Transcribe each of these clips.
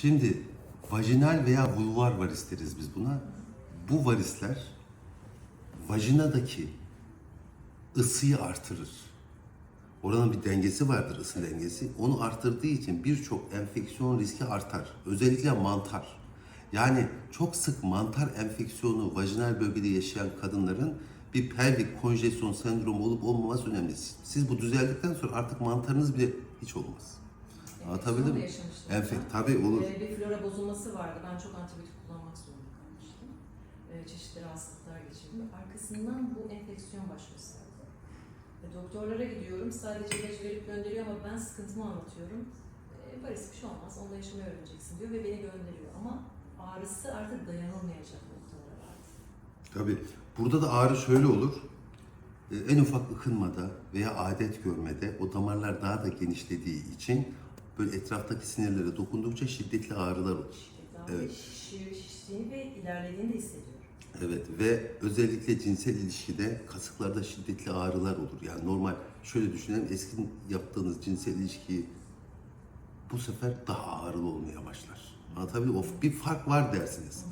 Şimdi vajinal veya vulvar varis deriz biz buna. Bu varisler vajinadaki ısıyı artırır. Oranın bir dengesi vardır, ısı dengesi. Onu arttırdığı için birçok enfeksiyon riski artar. Özellikle mantar. Yani çok sık mantar enfeksiyonu vajinal bölgede yaşayan kadınların bir pelvik konjesyon sendromu olup olmaması önemli. Siz bu düzeldikten sonra artık mantarınız bile hiç olmaz. Anlatabildim mi? Enfek tabii olur. Ee, bir flora bozulması vardı. Ben çok antibiyotik kullanmak zorunda kalmıştım. Ee, çeşitli rahatsızlıklar geçirdim. Arkasından bu enfeksiyon baş gösterdi. E, doktorlara gidiyorum. Sadece ilaç verip gönderiyor ama ben sıkıntımı anlatıyorum. E, Paris bir şey olmaz. Onunla yaşamayı öğreneceksin diyor ve beni gönderiyor. Ama ağrısı artık dayanılmayacak noktalara vardı. Tabii. Burada da ağrı şöyle olur. Ee, En ufak ıkınmada veya adet görmede o damarlar daha da genişlediği için böyle etraftaki sinirlere dokundukça şiddetli ağrılar olur. Evet. şişiyor, şiştiğini ve ilerlediğini de hissediyorum. Evet ve özellikle cinsel ilişkide kasıklarda şiddetli ağrılar olur. Yani normal şöyle düşünelim eski yaptığınız cinsel ilişkiyi bu sefer daha ağrılı olmaya başlar. Anlatabildim mi? O bir fark var dersiniz.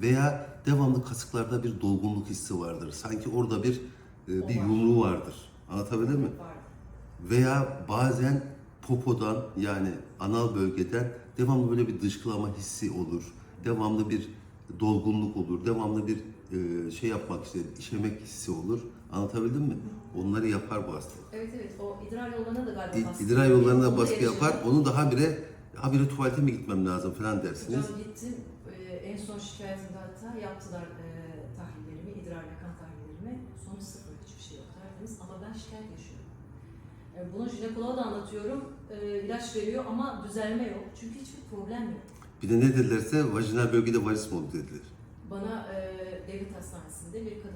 Veya devamlı kasıklarda bir dolgunluk hissi vardır. Sanki orada bir e, bir yumruğu vardır. Anlatabildim mi? Veya bazen popodan yani anal bölgeden devamlı böyle bir dışkılama hissi olur. Devamlı bir dolgunluk olur. Devamlı bir e, şey yapmak işte işemek hissi olur. Anlatabildim mi? Onları yapar bu hastalık. Evet evet o idrar yollarına da galiba baskı İdrar yollarına da baskı yapar. Onu daha bire habire tuvalete mi gitmem lazım falan dersiniz. Hocam gittim e, en son şikayetimde hatta yaptılar e, tahlillerimi, idrarla kan tahlillerimi. Sonuç sıfır, hiçbir şey yok tertemiz ama ben şikayet yaşıyorum. E, bunu jinekoloğa da anlatıyorum. E, ilaç veriyor ama düzelme yok. Çünkü hiçbir problem yok. Bir de ne dedilerse vajinal bölgede varis mi oldu dediler. Bana e, devlet hastanesinde bir kadın